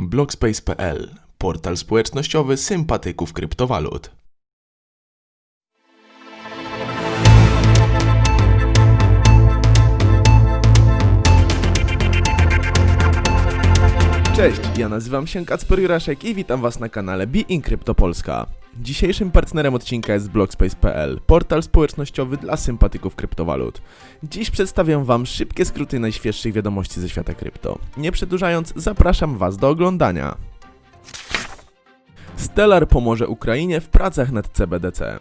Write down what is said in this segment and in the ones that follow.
Blockspace.pl Portal społecznościowy sympatyków kryptowalut. Cześć, ja nazywam się Kacper Juraszek i witam Was na kanale Be in Crypto Polska. Dzisiejszym partnerem odcinka jest Blockspace.pl, portal społecznościowy dla sympatyków kryptowalut. Dziś przedstawiam Wam szybkie skróty najświeższych wiadomości ze świata krypto. Nie przedłużając, zapraszam Was do oglądania. Stellar pomoże Ukrainie w pracach nad CBDC.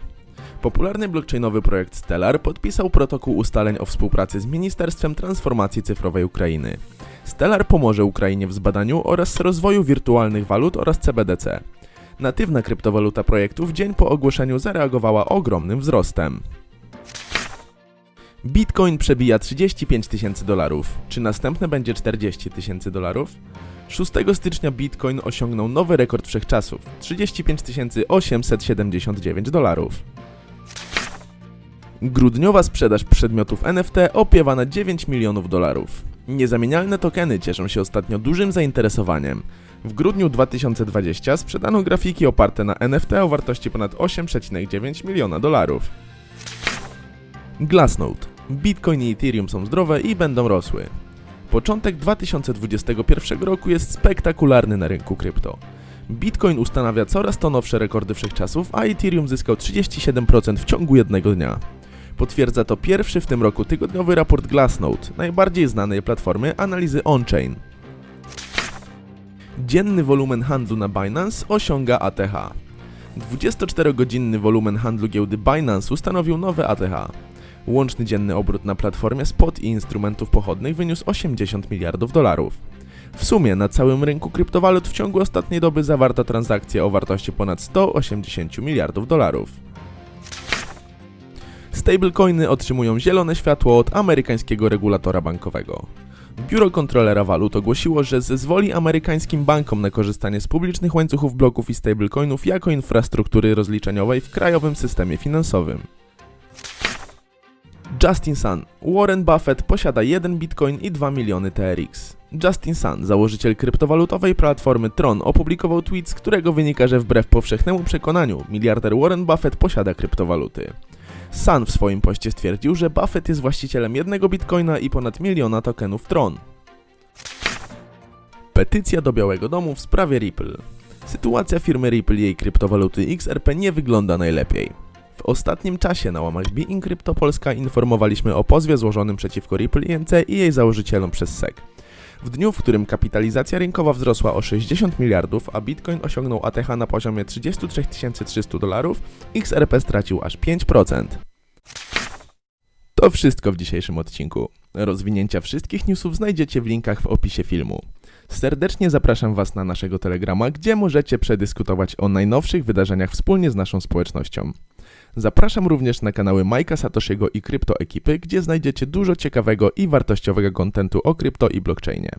Popularny blockchainowy projekt Stellar podpisał protokół ustaleń o współpracy z Ministerstwem Transformacji Cyfrowej Ukrainy. Stellar pomoże Ukrainie w zbadaniu oraz rozwoju wirtualnych walut oraz CBDC. Natywna kryptowaluta projektu w dzień po ogłoszeniu zareagowała ogromnym wzrostem. Bitcoin przebija 35 tysięcy dolarów. Czy następne będzie 40 tysięcy dolarów? 6 stycznia Bitcoin osiągnął nowy rekord wszechczasów 35 879 dolarów. Grudniowa sprzedaż przedmiotów NFT opiewa na 9 milionów dolarów. Niezamienialne tokeny cieszą się ostatnio dużym zainteresowaniem. W grudniu 2020 sprzedano grafiki oparte na NFT o wartości ponad 8,9 miliona dolarów. Glassnode. Bitcoin i Ethereum są zdrowe i będą rosły. Początek 2021 roku jest spektakularny na rynku krypto. Bitcoin ustanawia coraz to nowsze rekordy wszechczasów, a Ethereum zyskał 37% w ciągu jednego dnia. Potwierdza to pierwszy w tym roku tygodniowy raport Glassnode, najbardziej znanej platformy analizy on-chain. Dzienny wolumen handlu na Binance osiąga ATH. 24-godzinny wolumen handlu giełdy Binance stanowił nowe ATH. Łączny dzienny obrót na platformie spot i instrumentów pochodnych wyniósł 80 miliardów dolarów. W sumie na całym rynku kryptowalut w ciągu ostatniej doby zawarto transakcje o wartości ponad 180 miliardów dolarów. Stablecoiny otrzymują zielone światło od amerykańskiego regulatora bankowego. Biuro Kontrolera Walut ogłosiło, że zezwoli amerykańskim bankom na korzystanie z publicznych łańcuchów bloków i stablecoinów jako infrastruktury rozliczeniowej w krajowym systemie finansowym. Justin Sun. Warren Buffett posiada 1 bitcoin i 2 miliony TRX. Justin Sun, założyciel kryptowalutowej platformy Tron, opublikował tweet, z którego wynika, że wbrew powszechnemu przekonaniu miliarder Warren Buffett posiada kryptowaluty. Sun w swoim poście stwierdził, że Buffett jest właścicielem jednego bitcoina i ponad miliona tokenów Tron. Petycja do Białego Domu w sprawie Ripple. Sytuacja firmy Ripple i jej kryptowaluty XRP nie wygląda najlepiej. W ostatnim czasie na łamach Bein Crypto Polska informowaliśmy o pozwie złożonym przeciwko Ripple Inc. i jej założycielom przez SEC. W dniu, w którym kapitalizacja rynkowa wzrosła o 60 miliardów, a Bitcoin osiągnął ATH na poziomie 33 300 dolarów, XRP stracił aż 5%. To wszystko w dzisiejszym odcinku. Rozwinięcia wszystkich newsów znajdziecie w linkach w opisie filmu. Serdecznie zapraszam Was na naszego Telegrama, gdzie możecie przedyskutować o najnowszych wydarzeniach wspólnie z naszą społecznością. Zapraszam również na kanały Majka Satoshiego i Krypto Ekipy, gdzie znajdziecie dużo ciekawego i wartościowego kontentu o krypto i blockchainie.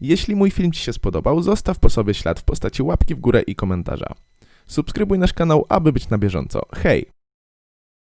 Jeśli mój film Ci się spodobał, zostaw po sobie ślad w postaci łapki w górę i komentarza. Subskrybuj nasz kanał, aby być na bieżąco. Hej!